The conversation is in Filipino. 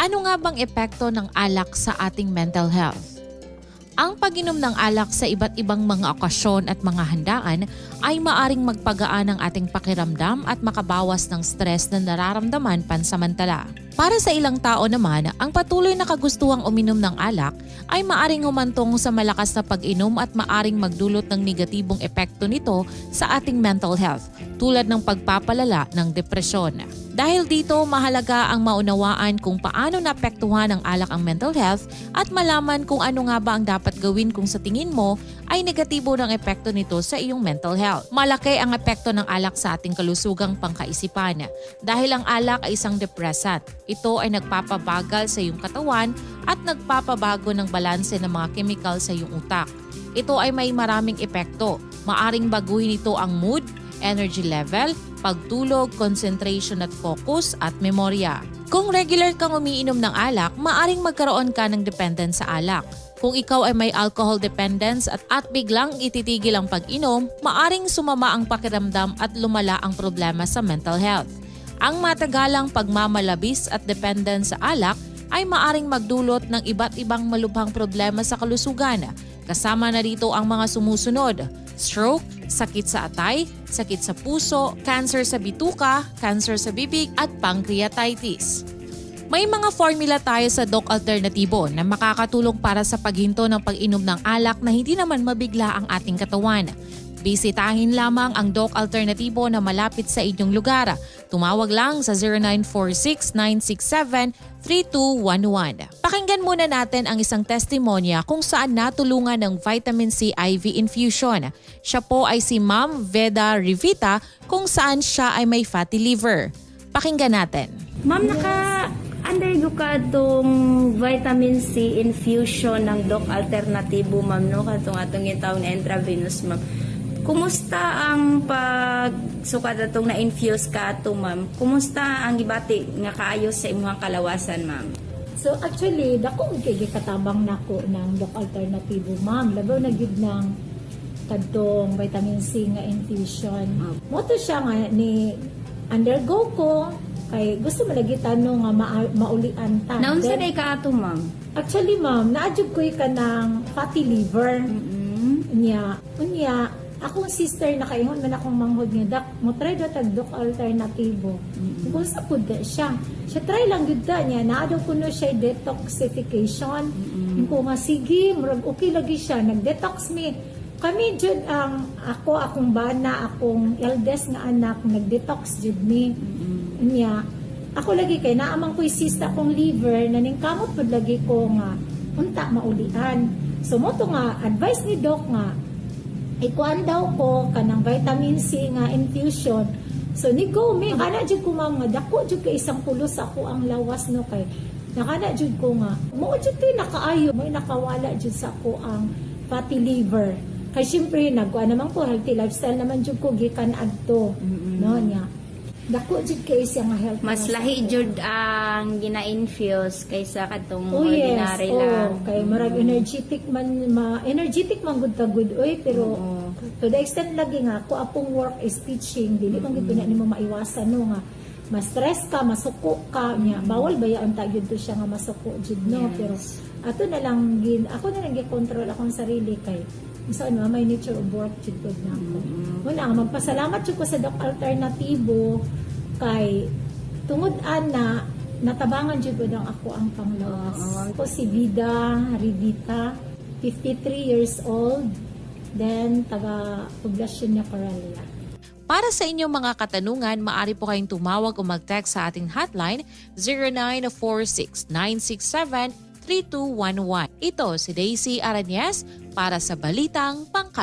Ano nga bang epekto ng alak sa ating mental health? Ang pag-inom ng alak sa iba't ibang mga okasyon at mga handaan ay maaring magpagaan ng ating pakiramdam at makabawas ng stress na nararamdaman pansamantala. Para sa ilang tao naman, ang patuloy na kagustuhang uminom ng alak ay maaring humantong sa malakas na pag-inom at maaring magdulot ng negatibong epekto nito sa ating mental health tulad ng pagpapalala ng depresyon. Dahil dito, mahalaga ang maunawaan kung paano naapektuhan ng alak ang mental health at malaman kung ano nga ba ang dapat gawin kung sa tingin mo ay negatibo ng epekto nito sa iyong mental health. Malaki ang epekto ng alak sa ating kalusugang pangkaisipan dahil ang alak ay isang depressant. Ito ay nagpapabagal sa iyong katawan at nagpapabago ng balanse ng mga chemical sa iyong utak. Ito ay may maraming epekto. Maaring baguhin ito ang mood, energy level, pagtulog, concentration at focus at memorya. Kung regular kang umiinom ng alak, maaring magkaroon ka ng dependence sa alak. Kung ikaw ay may alcohol dependence at, at biglang ititigil ang pag-inom, maaring sumama ang pakiramdam at lumala ang problema sa mental health. Ang matagalang pagmamalabis at dependence sa alak ay maaring magdulot ng iba't ibang malubhang problema sa kalusugan. Kasama na rito ang mga sumusunod, stroke, sakit sa atay, sakit sa puso, cancer sa bituka, cancer sa bibig at pancreatitis. May mga formula tayo sa Doc Alternatibo na makakatulong para sa paghinto ng pag-inom ng alak na hindi naman mabigla ang ating katawan. Bisitahin lamang ang Doc Alternatibo na malapit sa inyong lugar. Tumawag lang sa 0946-967-3211. Pakinggan muna natin ang isang testimonya kung saan natulungan ng vitamin C IV infusion. Siya po ay si Ma'am Veda Rivita kung saan siya ay may fatty liver. Pakinggan natin. Ma'am, naka-undergo ka itong vitamin C infusion ng Doc Alternatibo, ma'am, no? Katong atong itawag na intravenous, ma'am. Kumusta ang pagsukat atong na-infuse ka ito, ma'am? Kumusta ang gibati nga kaayos sa imong kalawasan, ma'am? So actually, dako kay katabang nako ng Doc Alternativo, ma'am. Labaw na gyud ng kadtong vitamin C nga infusion. Mo to siya nga ni undergo ko kay gusto mo lagi tanong nga ma- maulian ta. Naunsa Then, day ka ato, ma'am? Actually, ma'am, naadjud ko ka ng fatty liver. Mm-mm. Unya, unya, akong sister na kaingon man akong manghod nga dak mo try daw tag dok alternatibo. Kung sa pud da siya. Siya try lang gyud da niya naa daw kuno siya detoxification. Yung ko nga sige, murag okay lagi siya nag-detox me. Kami jud ang ako akong bana, akong eldest nga anak nag-detox jud me. Unya, ako lagi kay naamang ko sista akong liver na kamot pud lagi ko nga unta maulian. So mo to nga advice ni doc nga ikuan daw ko kanang vitamin C nga infusion. So ni go me kana jud ko ma'am nga dako jud kay isang pulos ako ang lawas no kay nakana jud ko nga mo jud kay nakaayo may nakawala jud sa ako ang fatty liver. Kay syempre nagkuan naman ko healthy lifestyle naman jud ko gikan adto. No niya. Dako jud kay siya nga health. Mas lahi jud ang gina-infuse kaysa katong Oh yes, ordinary oh, lang. kay marag energetic man ma energetic man gud ta good oy pero Oo. to the extent lagi nga ko apong work is teaching dili man gid mm nimo maiwasan no nga ma-stress ka, masuko ka niya. Bawal ba yaon ta gyud to siya nga masuko jud no Yes. pero ato na lang gin ako na lang gi-control akong sarili kay saan ano, may nature of work jud na ako. Wala nga magpasalamat jud ko sa Doc Alternatibo kay tungod ana natabangan jud ang ako ang panglawas. Oo. Ako si Vida Rivita, 53 years old, then taga poblasyon niya Coralia. Para sa inyong mga katanungan, maaari po kayong tumawag o mag-text sa ating hotline 0946-967-3211. Ito si Daisy Aranyes para sa Balitang Pangkalusugan.